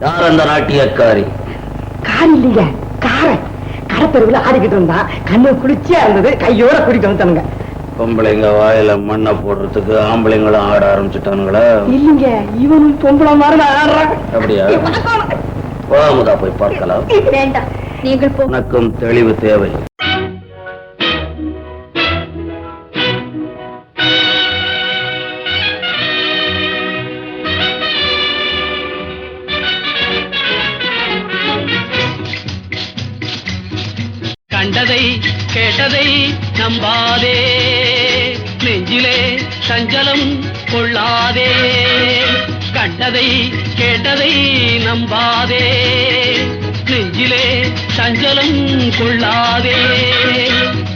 யார் அந்த நாட்டியக்காரி? கார் இல்லைங்க காரை. கடத்தெருவில் ஆடிக்கிட்டு இருந்தான் கண்ணு குளிர்ச்சியா இருந்தது கையோட கூட்டிட்டு வந்துட்டானுங்க. பொம்பளைங்க வாயில மண்ணை போடுறதுக்கு ஆம்பளைங்களும் ஆட ஆரம்பிச்சுட்டானுங்களா. இல்லைங்க இவனும் பொம்பளை மாதிரி ஆடுறான் அப்படியா? போய் பார்க்கலாம். வேண்டாம். நீங்கள் உனக்கும் தெளிவு தேவை கண்டதை கேட்டதை நம்பாதே. நெஞ்சிலே சஞ்சலம் கொள்ளாதே. கண்டதை கேட்டதை நம்பாதே. நெஞ்சிலே சஞ்சலம் கொள்ளாதே.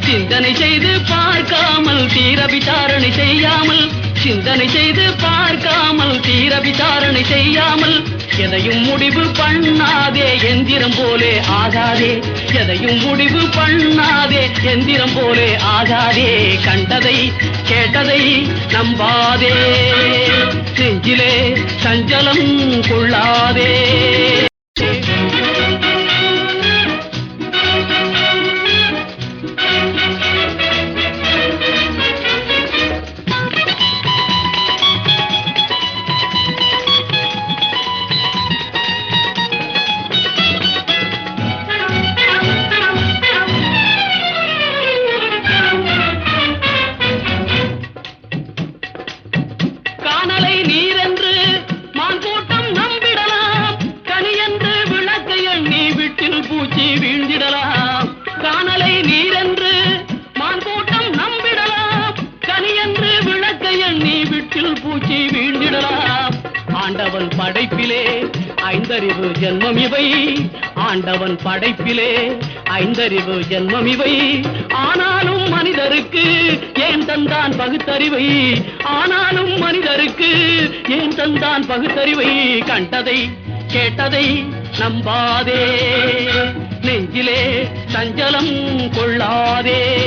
சிந்தனை செய்து பார்க்காமல் தீர விசாரணை செய்யாமல் சிந்தனை செய்து பார்க்காமல் தீர விசாரணை செய்யாமல் எதையும் முடிவு பண்ணாதே எந்திரம் போலே ஆகாதே. எதையும் முடிவு பண்ணாதே எந்திரம் போலே ஆகாதே. கண்டதை கேட்டதை நம்பாதே. நெஞ்சிலே சஞ்சலம் கொள்ளாதே. நீ விட்டில் பூச்சி வீழ்ந்திடலாம். ஆண்டவன் படைப்பிலே ஐந்தறிவு ஜென்மம் இவை. ஆண்டவன் படைப்பிலே ஐந்தறிவு ஜென்மம் இவை. ஆனாலும் மனிதருக்கு ஏன் தந்தான் பகுத்தறிவை? ஆனாலும் மனிதருக்கு ஏன் தந்தான் பகுத்தறிவை? கண்டதை கேட்டதை நம்பாதே. நெஞ்சிலே சஞ்சலம் கொள்ளாதே.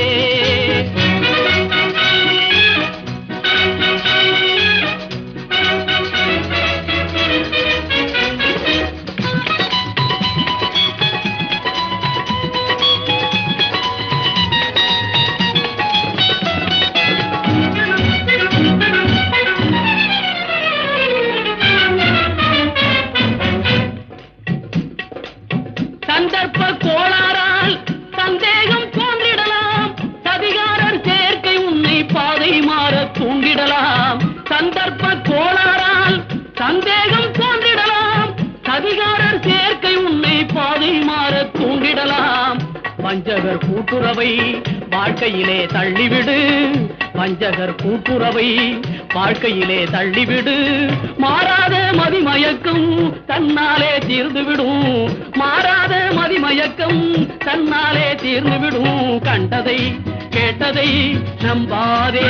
கோளாறால் சந்தேகம் தோன்றிடலாம். சதிகாரர் சேர்க்கை உன்னை பாதை மாற தூண்டிடலாம். சந்தர்ப்ப கோளாறால் சந்தேகம் தோன்றிடலாம். சதிகாரர் சேர்க்கை உன்னை பாதை மாற தூண்டிடலாம். வஞ்சகர் கூட்டுறவை வாழ்க்கையிலே தள்ளிவிடு. வஞ்சகர் கூட்டுறவை வாழ்க்கையிலே தள்ளிவிடு. மாறாத மதிமயக்கம் தன்னாலே தீர்ந்துவிடும். மாறாத மதிமயக்கம் தன்னாலே தீர்ந்துவிடும். கண்டதை கேட்டதை நம்பாதே.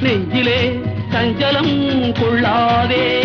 நெஞ்சிலே சஞ்சலம் கொள்ளாதே.